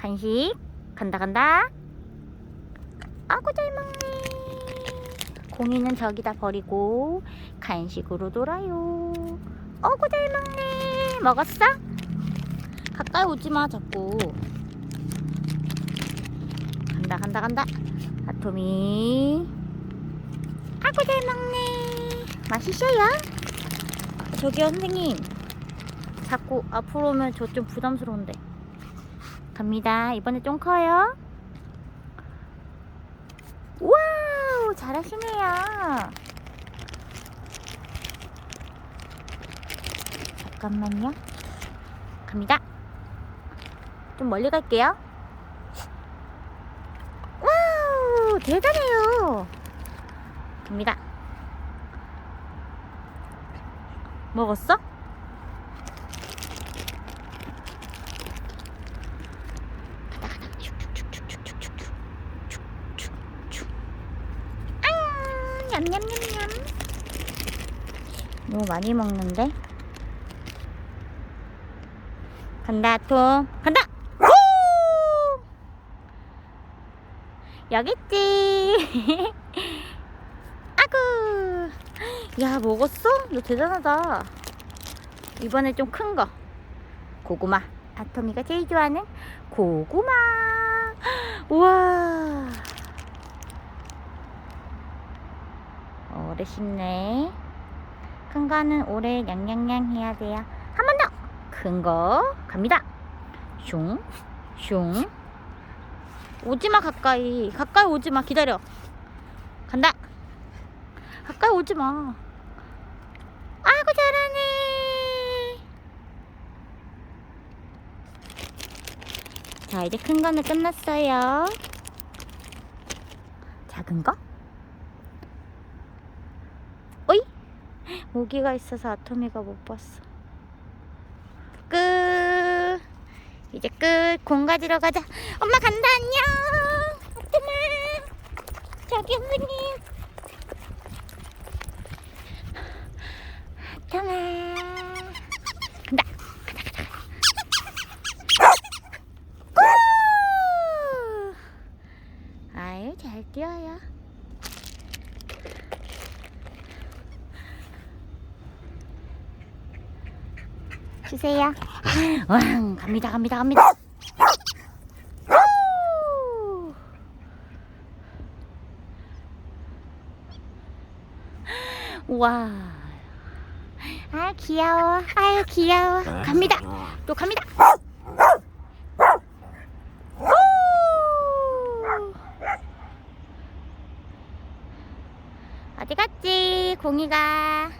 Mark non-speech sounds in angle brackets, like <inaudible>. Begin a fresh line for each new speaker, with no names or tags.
간식. 간다 간다. 아구 잘 먹네. 공이는 저기다 버리고 간식으로 놀아요. 어구 잘 먹네. 먹었어? 가까이 오지마 자꾸. 간다 간다 간다. 아토미. 아구 잘 먹네. 맛있어요? 저기요 선생님. 자꾸 앞으로 오면 저 좀 부담스러운데 갑니다. 이번에 좀 커요. 와우 잘하시네요. 잠깐만요. 갑니다. 좀 멀리 갈게요. 와우 대단해요. 갑니다. 먹었어? 냠냠냠냠. 너무 많이 먹는데? 간다 톰 간다! 있지. <laughs> 아구! 야 먹었어? 너 대단하다. 이번에 좀 큰 거. 고구마. 아토미가 제일 좋아하는 고구마. <gasps> 우와 오래 씹네. 큰 거는 오래 냥냥냥 해야 돼요. 한 번 더! 큰 거 갑니다. 슝 슝. 오지마 가까이 가까이 오지마. 기다려. 간다. 가까이 오지마. 아이고 잘하네. 자 이제 큰 거는 끝났어요. 작은 거? 어이? 모기가 있어서 아토미가 못 봤어. 끝. 이제 끝. 공 가지러 가자. 엄마 간다 안녕. 아토마 저기 선생님. 아토마 잘 뛰어요 주세요 왕 갑니다 갑니다 갑니다 우! 와. 아 귀여워. 아유 귀여워. 갑니다. 또 갑니다. 우! 어디 갔지? 공이가.